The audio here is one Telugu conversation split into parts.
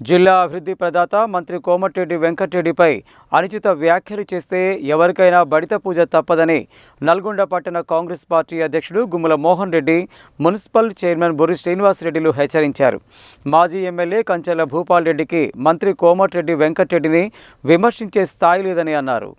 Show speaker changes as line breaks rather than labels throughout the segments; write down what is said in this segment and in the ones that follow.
జిల్లా అభివృద్ధి ప్రదాత మంత్రి కోమటిరెడ్డి వెంకటరెడ్డిపై అనుచిత వ్యాఖ్యలు చేస్తే ఎవరికైనా బడిత పూజ తప్పదని నల్గొండ పట్టణ కాంగ్రెస్ పార్టీ అధ్యక్షుడు గుమ్మల మోహన్ రెడ్డి మున్సిపల్ చైర్మన్ బొరి శ్రీనివాసరెడ్డిలు హెచ్చరించారు. మాజీ ఎమ్మెల్యే కంచెల భూపాల్ రెడ్డికి మంత్రి కోమటిరెడ్డి వెంకటరెడ్డిని విమర్శించే స్థాయి లేదని అన్నారు.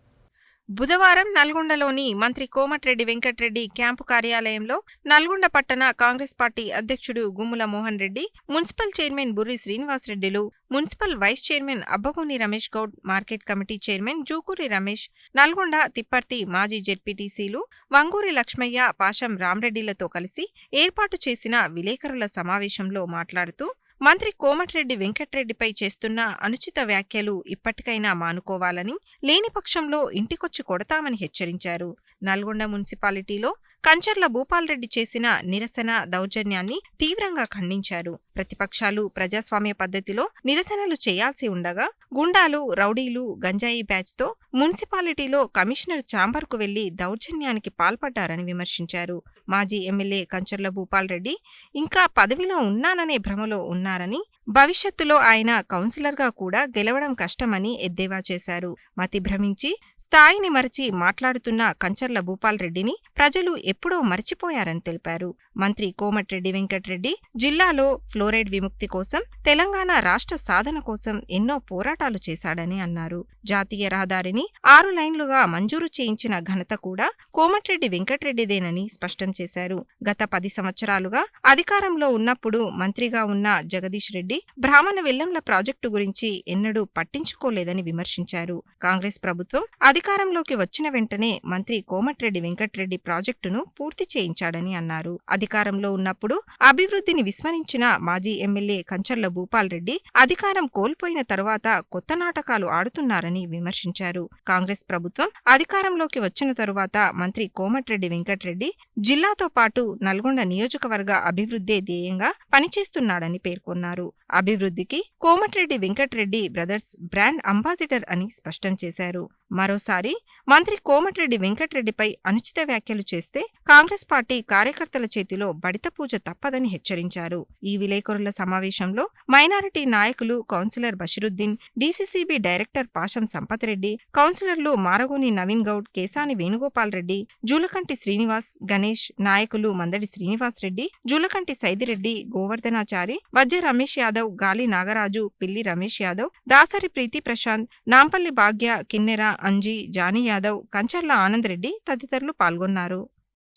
బుధవారం నల్గొండలోని మంత్రి కోమటిరెడ్డి వెంకటరెడ్డి క్యాంపు కార్యాలయంలో నల్గొండ పట్టణ కాంగ్రెస్ పార్టీ అధ్యక్షుడు Gummula Mohan Reddy municipal chairman Burri శ్రీనివాసరెడ్డిలు municipal vice chairman Abbagoni Ramesh Goud market committee chairman Jukuri Ramesh Nalgonda Tipparthi మాజీ జెడ్పీటీసీలు వంగూరి లక్ష్మయ్య పాషం రామ్రెడ్డిలతో కలిసి ఏర్పాటు చేసిన విలేకరుల సమావేశంలో మాట్లాడుతూ మంత్రి కోమటిరెడ్డి వెంకట్రెడ్డిపై చేస్తున్న అనుచిత వ్యాఖ్యలు ఇప్పటికైనా మానుకోవాలని లేని పక్షంలో ఇంటికొచ్చి కొడతామని హెచ్చరించారు. నల్గొండ మున్సిపాలిటీలో కంచర్ల భూపాల్రెడ్డి చేసిన నిరసన దౌర్జన్యాన్ని తీవ్రంగా ఖండించారు. ప్రతిపక్షాలు ప్రజాస్వామ్య పద్ధతిలో నిరసనలు చేయాల్సి ఉండగా గుండాలు రౌడీలు గంజాయి బ్యాచ్తో మున్సిపాలిటీలో కమిషనర్ ఛాంబర్కు వెళ్ళి దౌర్జన్యానికి పాల్పడ్డారని విమర్శించారు. మాజీ ఎమ్మెల్యే కంచర్ల భూపాల్రెడ్డి ఇంకా పదవిలో ఉన్నాననే భ్రమలో ఉన్నారని భవిష్యత్తులో ఆయన కౌన్సిలర్గా కూడా గెలవడం కష్టమని ఎద్దేవా చేశారు. మతి భ్రమించి స్థాయిని మరచి మాట్లాడుతున్న కంచర్ల భూపాల్రెడ్డిని ప్రజలు ఎప్పుడో మర్చిపోయారని తెలిపారు. మంత్రి కోమటిరెడ్డి వెంకటరెడ్డి జిల్లాలో ఫ్లోరైడ్ విముక్తి కోసం తెలంగాణ రాష్ట్ర సాధన కోసం ఎన్నో పోరాటాలు చేశాడని అన్నారు. జాతీయ రహదారిని ఆరు లైన్లుగా మంజూరు చేయించిన ఘనత కూడా కోమటిరెడ్డి వెంకటరెడ్డిదేనని స్పష్టం చేశారు. గత పది సంవత్సరాలుగా అధికారంలో ఉన్నప్పుడు మంత్రిగా ఉన్న జగదీష్ రెడ్డి బ్రాహ్మణ వెల్లంల ప్రాజెక్టు గురించి ఎన్నడూ పట్టించుకోలేదని విమర్శించారు. కాంగ్రెస్ ప్రభుత్వం అధికారంలోకి వచ్చిన వెంటనే మంత్రి కోమటిరెడ్డి వెంకటరెడ్డి ప్రాజెక్టును పూర్తి చేయించాడని అన్నారు. అధికారంలో ఉన్నప్పుడు అభివృద్ధిని విస్మరించిన మాజీ ఎమ్మెల్యే కంచర్ల భూపాల్ రెడ్డి అధికారం కోల్పోయిన తర్వాత కొత్త నాటకాలు ఆడుతున్నారని విమర్శించారు. కాంగ్రెస్ ప్రభుత్వం. అధికారంలోకి వచ్చిన తరువాత మంత్రి కోమటిరెడ్డి వెంకటరెడ్డి జిల్లాతో పాటు నల్గొండ నియోజకవర్గ అభివృద్ధే ధ్యేయంగా పనిచేస్తున్నాడని పేర్కొన్నారు. అభివృద్ధికి Komatireddy Venkatareddy brothers brand ambassador అని స్పష్టం చేశారు. మరోసారి మంత్రి కోమటిరెడ్డి వెంకటరెడ్డిపై అనుచిత వ్యాఖ్యలు చేస్తే కాంగ్రెస్ పార్టీ కార్యకర్తల చేతిలో బడిత పూజ తప్పదని హెచ్చరించారు. ఈ విలేకరుల సమావేశంలో మైనారిటీ నాయకులు councillor Bashiruddin DCCB director Pasham Sampath Reddy కౌన్సిలర్లు మారగోని నవీన్ గౌడ్ కేసాని వేణుగోపాల్ రెడ్డి జూలకంటి శ్రీనివాస్ గణేష్ నాయకులు మందడి శ్రీనివాస్ రెడ్డి జూలకంటి సైదిరెడ్డి గోవర్ధనాచారి వజ్జ రమేష్ యాదవ్ గాలి నాగరాజు పిల్లి రమేష్ యాదవ్ దాసరి ప్రీతి ప్రశాంత్ నాంపల్లి భాగ్య కిన్నెర అంజీ జానీ యాదవ్ కంచర్ల ఆనంద్ రెడ్డి తదితరులు పాల్గొన్నారు.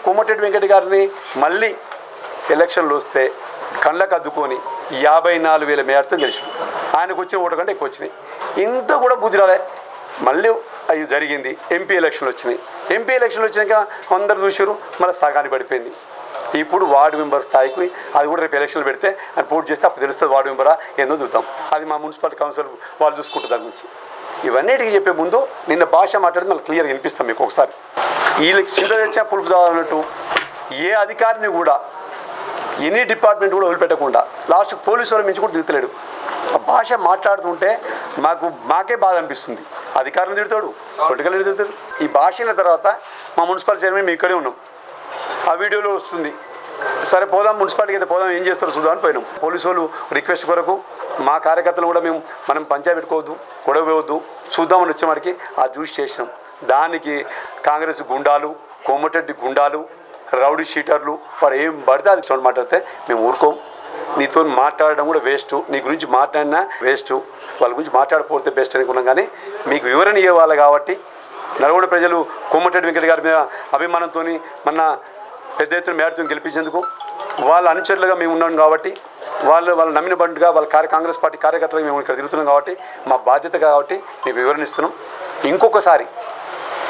కోమటిరెడ్డి వెంకట గారిని మళ్ళీ ఎలక్షన్లు వస్తే కళ్ళకు అద్దుకొని యాభై నాలుగు వేల మేరతో గెలిచాడు. ఆయనకు వచ్చిన ఓటు కంటే ఎక్కువ వచ్చినాయి. ఇంత కూడా బుద్ధి రాలే మళ్ళీ అవి జరిగింది. ఎంపీ ఎలక్షన్లు వచ్చినాయి. ఎంపీ ఎలక్షన్లు వచ్చినాక అందరు చూసారు మళ్ళీ సగానికి పడిపోయింది. ఇప్పుడు వార్డు మెంబర్ స్థాయికి అది కూడా రేపు ఎలక్షన్లు పెడితే అని పోటీ చేస్తే అప్పుడు తెలుస్తుంది వార్డు మెంబరా ఏందో చూద్దాం. అది మా మున్సిపల్ కౌన్సిల్ వాళ్ళు చూసుకుంటారు దాని గురించి. ఇవన్నిటికి చెప్పే ముందు నిన్న భాష మాట్లాడితే మళ్ళీ క్లియర్గా వినిపిస్తాం మీకు ఒకసారి. వీళ్ళకి చింత తెచ్చా పులుపు చదవాలన్నట్టు ఏ అధికారిని కూడా ఎనీ డిపార్ట్మెంట్ కూడా వదిలిపెట్టకుండా లాస్ట్ పోలీసు వాళ్ళు మించి కూడా దిగుతలేడు ఆ భాష మాట్లాడుతుంటే మాకు మాకే బాధ అనిపిస్తుంది. అధికారులు తిడతాడు పొలిటికల్ తిడతాడు. ఈ భాష అయిన తర్వాత మా మున్సిపల్ చైర్మన్ మేము ఇక్కడే ఉన్నాం. ఆ వీడియోలో వస్తుంది. సరే పోదాం మున్సిపాలిటీకి అయితే పోదాం ఏం చేస్తారో చూద్దాం అని పోయినాం. పోలీసు వాళ్ళు రిక్వెస్ట్ కొరకు మా కార్యకర్తలు కూడా మేము మనం పంచాయతీ పెట్టుకోవద్దు గొడవ పోవద్దు చూద్దామని వచ్చేవాడికి ఆ చూసి చేసినాం. దానికి కాంగ్రెస్ గుండాలు కోమటెడ్డి గుండాలు రౌడీ షీటర్లు వారు ఏం పడితే అది చూడండి మాట్లాడితే మేము ఊరుకోం. నీతో మాట్లాడడం కూడా వేస్ట్. నీ గురించి మాట్లాడినా వేస్ట్. వాళ్ళ గురించి మాట్లాడకపోతే బెస్ట్ అనుకున్నాం కానీ మీకు వివరణ ఇవ్వాలి కాబట్టి నల్గొండ ప్రజలు కోమటెడ్డి వెంకట గారి మీద అభిమానంతో మన పెద్ద ఎత్తున మేడతో గెలిపించేందుకు వాళ్ళ అనుచరులుగా మేము ఉన్నాం కాబట్టి వాళ్ళు వాళ్ళు నమ్మిన బండిగా వాళ్ళ కార్య కాంగ్రెస్ పార్టీ కార్యకర్తలుగా మేము ఇక్కడ తిరుగుతున్నాం కాబట్టి మా బాధ్యత కాబట్టి మేము వివరణ ఇస్తున్నాం ఇంకొకసారి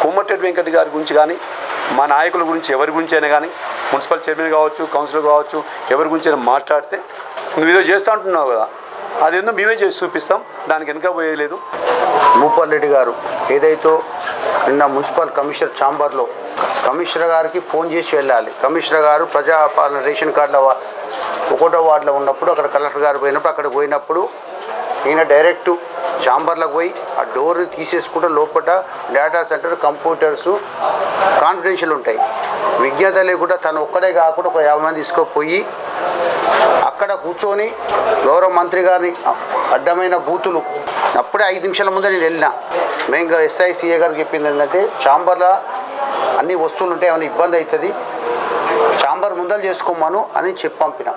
కోమటిరెడ్డి వెంకట గారి గురించి కానీ మా నాయకుల గురించి ఎవరి గురించి అయినా కానీ మున్సిపల్ చైర్మన్ కావచ్చు కౌన్సిలర్ కావచ్చు ఎవరి గురించి అయినా మాట్లాడితే నువ్వు ఏదో చేస్తా అంటున్నావు కదా అదేందో మేమే చేసి చూపిస్తాం దానికి వెనక పోయేది లేదు.
భూపాల్ రెడ్డి గారు ఏదైతే నిన్న మున్సిపల్ కమిషనర్ ఛాంబర్లో కమిషనర్ గారికి ఫోన్ చేసి వెళ్ళాలి. కమిషనర్ గారు ప్రజాపాలన రేషన్ కార్డుల ఒకటో వార్డులో ఉన్నప్పుడు అక్కడ కలెక్టర్ గారు పోయినప్పుడు అక్కడికి పోయినప్పుడు ఈయన డైరెక్ట్ ఛాంబర్లకు పోయి ఆ డోర్ తీసేసుకుంటే లోపల డేటా సెంటర్ కంప్యూటర్స్ కాన్ఫిడెన్షియల్ ఉంటాయి. విజ్ఞత లేకుండా తను ఒక్కడే కాకుండా ఒక యాభై మంది తీసుకుపోయి అక్కడ కూర్చొని గౌరవ మంత్రి గారిని అడ్డమైన బూతులు. అప్పుడే ఐదు నిమిషాల ముందే నేను వెళ్ళిన. మేము ఎస్ఐసిఏ గారికి చెప్పింది ఏంటంటే ఛాంబర్ల అన్ని వస్తువులు ఉంటాయి ఏమైనా ఇబ్బంది అవుతుంది? చాంబర్ ముందలు చేసుకోమను అని చెప్పి పంపిన.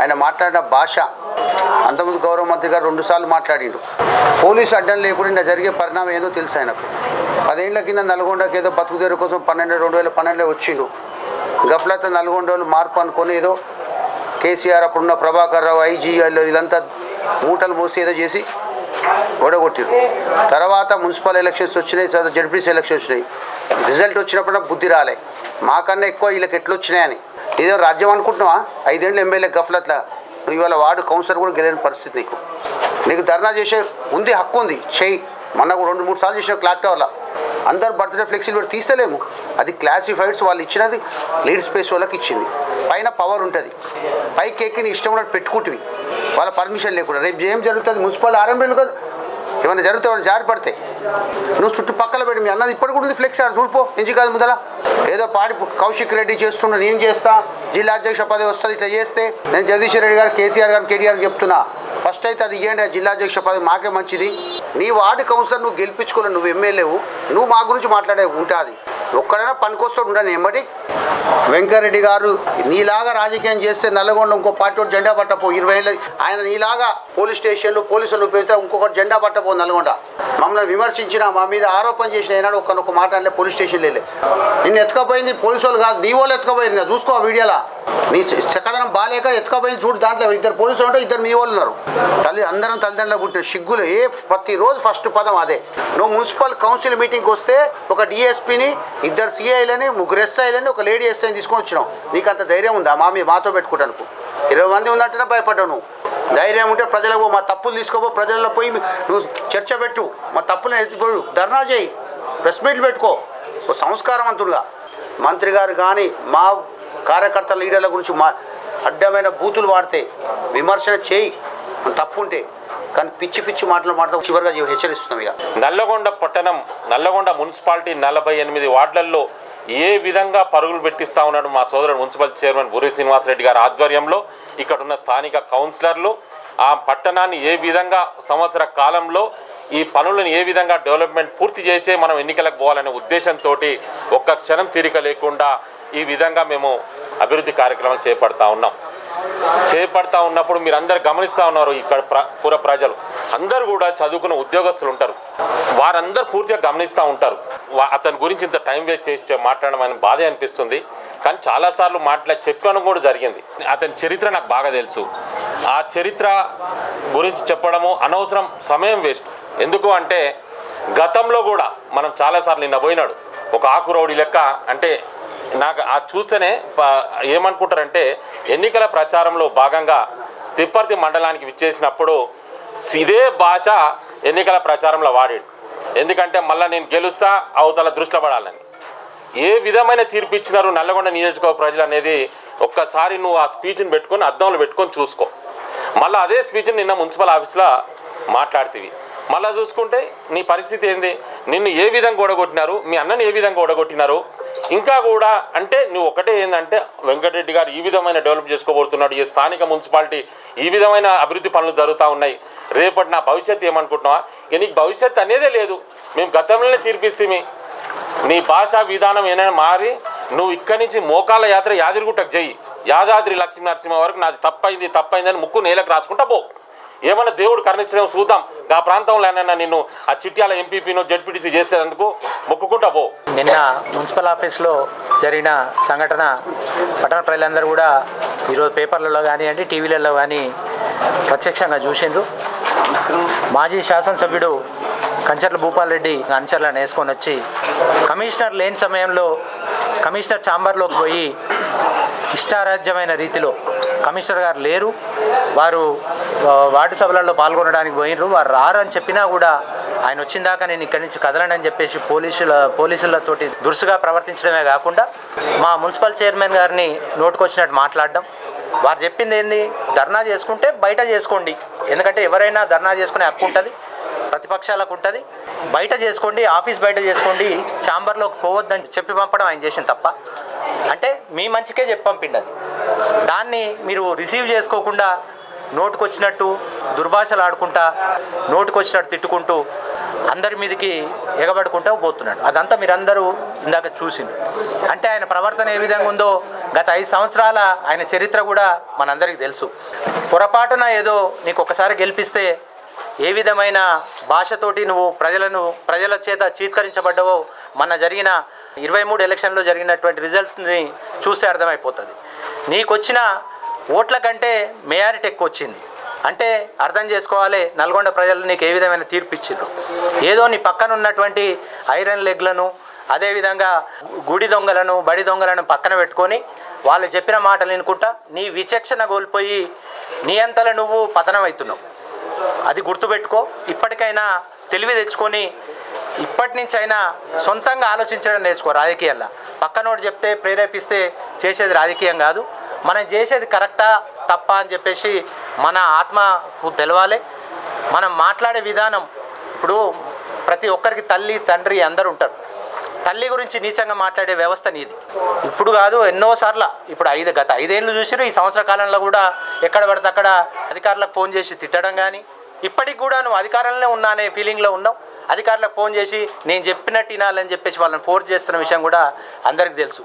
ఆయన మాట్లాడిన భాష అంతకుముందు గౌరవ మంత్రి గారు రెండుసార్లు మాట్లాడిండు. పోలీసు అడ్డం లేకుండా జరిగే పరిణామం ఏదో తెలుసు ఆయనకు. పదేళ్ళ కింద నల్గొండకి ఏదో బతుకుదేరు కోసం పన్నెండు రెండు వేల పన్నెండులో వచ్చిండు. గఫ్లత నల్గొండలో మార్పు అనుకొని ఏదో కేసీఆర్ అప్పుడున్న ప్రభాకర్ రావు ఐజీ ఇదంతా మూటలు మోసి ఏదో చేసి ఓడగొట్టిరు. తర్వాత మున్సిపల్ ఎలక్షన్స్ వచ్చినాయి తర్వాత జడ్పీసీ ఎలక్షన్స్ వచ్చినాయి. రిజల్ట్ వచ్చినప్పుడు బుద్ధి రాలే. మాకన్నా ఎక్కువ వీళ్ళకి ఎట్లా వచ్చినాయని ఏదో రాజ్యం అనుకుంటున్నావా? ఐదేళ్ళు ఎమ్మెల్యే గఫ్లత్లా నువ్వు ఇవాళ వార్డు కౌన్సిలర్ కూడా గెలిన పరిస్థితి నీకు. నీకు ధర్నా చేసే ఉంది హక్కు ఉంది. చెయ్యి. మొన్న రెండు మూడు సార్లు చేసిన క్లాక్ టవర్లో అందరు బర్త్డే ఫ్లెక్సీలు కూడా తీస్తలేము. అది క్లాసిఫైడ్స్ వాళ్ళు ఇచ్చినది లీడ్ స్పేస్ వాళ్ళకి ఇచ్చింది. పైన పవర్ ఉంటుంది. పైకి ఎక్కిన ఇష్టం ఉన్నట్టు పెట్టుకుంటువి. వాళ్ళ పర్మిషన్ లేకుండా. రేపు ఏం జరుగుతుంది? మున్సిపల్ ఆర్ఎంపీలు కదా. ఏమైనా జరిగితే వాళ్ళు జారి పడతాయి నువ్వు చుట్టుపక్కల పెట్టి మీ అన్నది ఇప్పటి కూడా ఉంది ఫ్లెక్స్ ఆడ చూడిపో ఎంచి కాదు ముందల ఏదో పాడి కౌశిక్ రెడ్డి చేస్తున్నా నేను చేస్తా జిల్లా అధ్యక్ష పదవి వస్తుంది ఇట్లా చేస్తే. నేను జగదీశ్వర రెడ్డి గారు కేసీఆర్ గారు కేటీఆర్ చెప్తున్నా ఫస్ట్ అయితే అది ఇవ్వండి జిల్లా అధ్యక్ష పదవి మాకే మంచిది. నీ వార్డు కౌన్సిలర్ నువ్వు గెలిపించుకోవాలి నువ్వు ఎమ్మెల్యేవు నువ్వు మా గురించి మాట్లాడే ఉంటుంది. ఒక్కడైనా పనికొస్తాడు ఉండని ఎమ్మటి వెంకరెడ్డి గారు నీలాగా రాజకీయం చేస్తే నల్లగొండ ఇంకో పార్టీ జెండా పట్టపో ఇరవై ఏళ్ళు ఆయన నీలాగా పోలీస్ స్టేషన్లు పోలీసులు ఉపయోగిస్తే ఇంకొకటి జెండా పట్టపో నల్గొండ మమ్మల్ని విమర్శించిన మా మీద ఆరోపణ చేసిన ఏనాడు ఒక మాట అంటే పోలీస్ స్టేషన్ వెళ్ళే నిన్ను ఎత్తుకపోయింది పోలీసు వాళ్ళు కాదు నీ వాళ్ళు ఎత్తుకపోయింది చూసుకో వీడియోలా. నీ చక్కదనం బాగాలేక ఎత్తుకపోయింది చూడు దాంట్లో ఇద్దరు పోలీసులు ఉంటే ఇద్దరు మీ వాళ్ళు ఉన్నారు. తల్లి అందరం తల్లిదండ్రులు పుట్టిన సిగ్గులు. ఏ ప్రతిరోజు ఫస్ట్ పదం అదే. నువ్వు మున్సిపల్ కౌన్సిల్ మీటింగ్కి వస్తే ఒక డిఎస్పీని ఇద్దరు సిఐలని ముగ్గురు ఎస్ఐలని ఒక లేడీ ఎస్ఐని తీసుకొని వచ్చినావు నీకు అంత ధైర్యం ఉందా? మా మీ మాతో పెట్టుకుంటాను ఇరవై మంది ఉందంటేనే భయపడ్డావు నువ్వు. ధైర్యం ఉంటే ప్రజలకు మా తప్పులు తీసుకోపో ప్రజల్లో పోయి నువ్వు చర్చ పెట్టు. మా తప్పులను ఎత్తిపోయి ధర్నా చేయి. ప్రెస్ మీట్లు పెట్టుకో. ఓ సంస్కారవంతుడుగా మంత్రి గారు కానీ మా కార్యకర్తల లీడర్ల గురించి మా అడ్డమైన బూతులు వాడితే విమర్శన చేయి. తప్పు ఉంటే కానీ పిచ్చి పిచ్చి మాటలు మాట్లాడతాం చివరిగా హెచ్చరిస్తున్నాం ఇక.
నల్లగొండ పట్టణం నల్లగొండ మున్సిపాలిటీ నలభై ఎనిమిది వార్డులలో ఏ విధంగా పరుగులు పెట్టిస్తా ఉన్నాడు మా సోదరుడు మున్సిపల్ చైర్మన్ బుర్రి శ్రీనివాసరెడ్డి గారి ఆధ్వర్యంలో. ఇక్కడ ఉన్న స్థానిక కౌన్సిలర్లు ఆ పట్టణాన్ని ఏ విధంగా సంవత్సర కాలంలో ఈ పనులను ఏ విధంగా డెవలప్మెంట్ పూర్తి చేసే మనం ఎన్నికలకు పోవాలనే ఉద్దేశంతో ఒక్క క్షణం తీరిక లేకుండా ఈ విధంగా మేము అభివృద్ధి కార్యక్రమాలు చేపడతా ఉన్నాం. చేపడతా ఉన్నప్పుడు మీరు అందరు గమనిస్తూ ఉన్నారు ఇక్కడ ప్ర పుర ప్రజలు. అందరూ కూడా చదువుకున్న ఉద్యోగస్తులు ఉంటారు. వారందరూ పూర్తిగా గమనిస్తూ ఉంటారు. అతని గురించి ఇంత టైం వేస్ట్ చేసి మాట్లాడడం అని బాధే అనిపిస్తుంది. కానీ చాలాసార్లు మాట్లా చెప్పడం కూడా జరిగింది. అతని చరిత్ర నాకు బాగా తెలుసు. ఆ చరిత్ర గురించి చెప్పడము అనవసరం సమయం వేస్ట్. ఎందుకు అంటే గతంలో కూడా మనం చాలాసార్లు నిన్న పోయినాడు. ఒక ఆకురౌడి లెక్క అంటే నాకు అది చూస్తేనే ఏమనుకుంటారంటే ఎన్నికల ప్రచారంలో భాగంగా తిప్పర్తి మండలానికి విచ్చేసినప్పుడు ఇదే భాష ఎన్నికల ప్రచారంలో వాడాడు. ఎందుకంటే మళ్ళీ నేను గెలుస్తా అవతల దృష్టి పడాలని. ఏ విధమైన తీర్పు ఇచ్చినారు నల్లగొండ నియోజకవర్గ ప్రజలు అనేది ఒక్కసారి నువ్వు ఆ స్పీచ్ని పెట్టుకొని అద్దంలో పెట్టుకొని చూసుకో. మళ్ళీ అదే స్పీచ్ని నిన్న మున్సిపల్ ఆఫీస్లో మాట్లాడుతీవి. మళ్ళీ చూసుకుంటే నీ పరిస్థితి ఏంది? నిన్ను ఏ విధంగా ఓడగొట్టినారు? మీ అన్నని ఏ విధంగా ఓడగొట్టినారు? ఇంకా కూడా అంటే నువ్వు ఒకటే ఏంటంటే వెంకటరెడ్డి గారు ఈ విధమైన డెవలప్ చేసుకోబోతున్నాడు. ఈ స్థానిక మున్సిపాలిటీ ఈ విధమైన అభివృద్ధి పనులు జరుగుతూ ఉన్నాయి. రేపటి నా భవిష్యత్తు ఏమనుకుంటున్నావా? ఇక నీకు భవిష్యత్తు అనేదే లేదు. మేము గతంలోనే తీర్పిస్తే నీ భాషా విధానం ఏమైనా మారి నువ్వు ఇక్కడి నుంచి మోకాళ్ళ యాత్ర యాదిరిగుట్టకు చెయ్యి యాదాద్రి లక్ష్మీ నరసింహ వరకు నాది తప్పైంది తప్పైంది అని ముక్కు నేలకు రాసుకుంటా పో. ఏమన్నా దేవుడు కరుణించడం చూద్దాం. నా ప్రాంతంలో ఏమైనా నిన్ను ఆ చిట్యాల ఎంపీపీను జడ్పీటీసీ చేసేందుకు మొక్కుకుంటా పో.
నిన్న మున్సిపల్ ఆఫీస్లో జరిగిన సంఘటన పట్టణ ప్రజలందరూ కూడా ఈరోజు పేపర్లలో కానివ్వండి టీవీలలో కానీ ప్రత్యక్షంగా చూసిండ్రు. మాజీ శాసనసభ్యుడు కంచర్ల భూపాల్ రెడ్డి అంచర్లను వేసుకొని వచ్చి కమిషనర్ లేని సమయంలో కమిషనర్ ఛాంబర్లోకి పోయి ఇష్టారాజ్యమైన రీతిలో కమిషనర్ గారు లేరు. వారు వార్డు సభలలో పాల్గొనడానికి పోయినరు వారు రారు అని చెప్పినా కూడా ఆయన వచ్చిన దాకా నేను ఇక్కడి నుంచి కదలనని చెప్పేసి పోలీసుల పోలీసులతోటి దురుసుగా ప్రవర్తించడమే కాకుండా మా మున్సిపల్ చైర్మన్ గారిని నోటుకొచ్చినట్టు మాట్లాడడం. వారు చెప్పింది ఏంది? ధర్నా చేసుకుంటే బయట చేసుకోండి. ఎందుకంటే ఎవరైనా ధర్నా చేసుకునే హక్కు ఉంటుంది ప్రతిపక్షాలకు ఉంటుంది. బయట చేసుకోండి ఆఫీస్ బయట చేసుకోండి ఛాంబర్లోకి పోవద్దని చెప్పి పంపడం ఆయన చేసిన తప్ప. అంటే మీ మంచికే చెప్పి పంపిండి అది. దాన్ని మీరు రిసీవ్ చేసుకోకుండా నోటుకొచ్చినట్టు దుర్భాషలు ఆడుకుంటా నోటుకొచ్చినట్టు తిట్టుకుంటూ అందరి మీదకి ఎగబడుకుంటూ పోతున్నాడు. అదంతా మీరందరూ ఇందాక చూసింది అంటే ఆయన ప్రవర్తన ఏ విధంగా ఉందో గత ఐదు సంవత్సరాల ఆయన చరిత్ర కూడా మనందరికీ తెలుసు. పొరపాటున ఏదో నీకు ఒకసారి గెలిపిస్తే ఏ విధమైన భాషతోటి నువ్వు ప్రజలను ప్రజల చేత చీత్కరించబడ్డావో మన జరిగిన ఇరవై మూడు ఎలక్షన్లో జరిగినటువంటి రిజల్ట్ని చూస్తే అర్థమైపోతుంది. నీకొచ్చిన ఓట్ల కంటే మేయారిటీ ఎక్కువ వచ్చింది అంటే అర్థం చేసుకోవాలి నల్గొండ ప్రజలు నీకు ఏ విధమైన తీర్పు ఇచ్చిండ్రు ఏదో నీ పక్కన ఉన్నటువంటి ఐరన్ లెగ్లను అదేవిధంగా గుడి దొంగలను బడి దొంగలను పక్కన పెట్టుకొని వాళ్ళు చెప్పిన మాటలు వినుకుంటా నీ విచక్షణ కోల్పోయి నీ అంతలో నువ్వు పతనమవుతున్నావు. అది గుర్తుపెట్టుకో ఇప్పటికైనా తెలివి తెచ్చుకొని ఇప్పటి నుంచి అయినా సొంతంగా ఆలోచించడం నేర్చుకో రాజకీయాల్లో. పక్కనోడు చెప్తే ప్రేరేపిస్తే చేసేది రాజకీయం కాదు. మనం చేసేది కరెక్టా తప్ప అని చెప్పేసి మన ఆత్మకు తెలవాలి. మనం మాట్లాడే విధానం ఇప్పుడు ప్రతి ఒక్కరికి తల్లి తండ్రి అందరు ఉంటారు. తల్లి గురించి నీచంగా మాట్లాడే వ్యవస్థ నీది. ఇప్పుడు కాదు ఎన్నోసార్లు ఇప్పుడు ఐదు గత ఐదేళ్ళు చూసిరు ఈ సంవత్సర కాలంలో కూడా ఎక్కడ పడితే అక్కడ అధికారులకు ఫోన్ చేసి తిట్టడం కానీ ఇప్పటికి కూడా నువ్వు అధికారంలో ఉన్నా అనే ఫీలింగ్లో ఉన్నావు. అధికారులకు ఫోన్ చేసి నేను చెప్పినట్టు వినాలని చెప్పేసి వాళ్ళని ఫోర్స్ చేస్తున్న విషయం కూడా అందరికీ తెలుసు.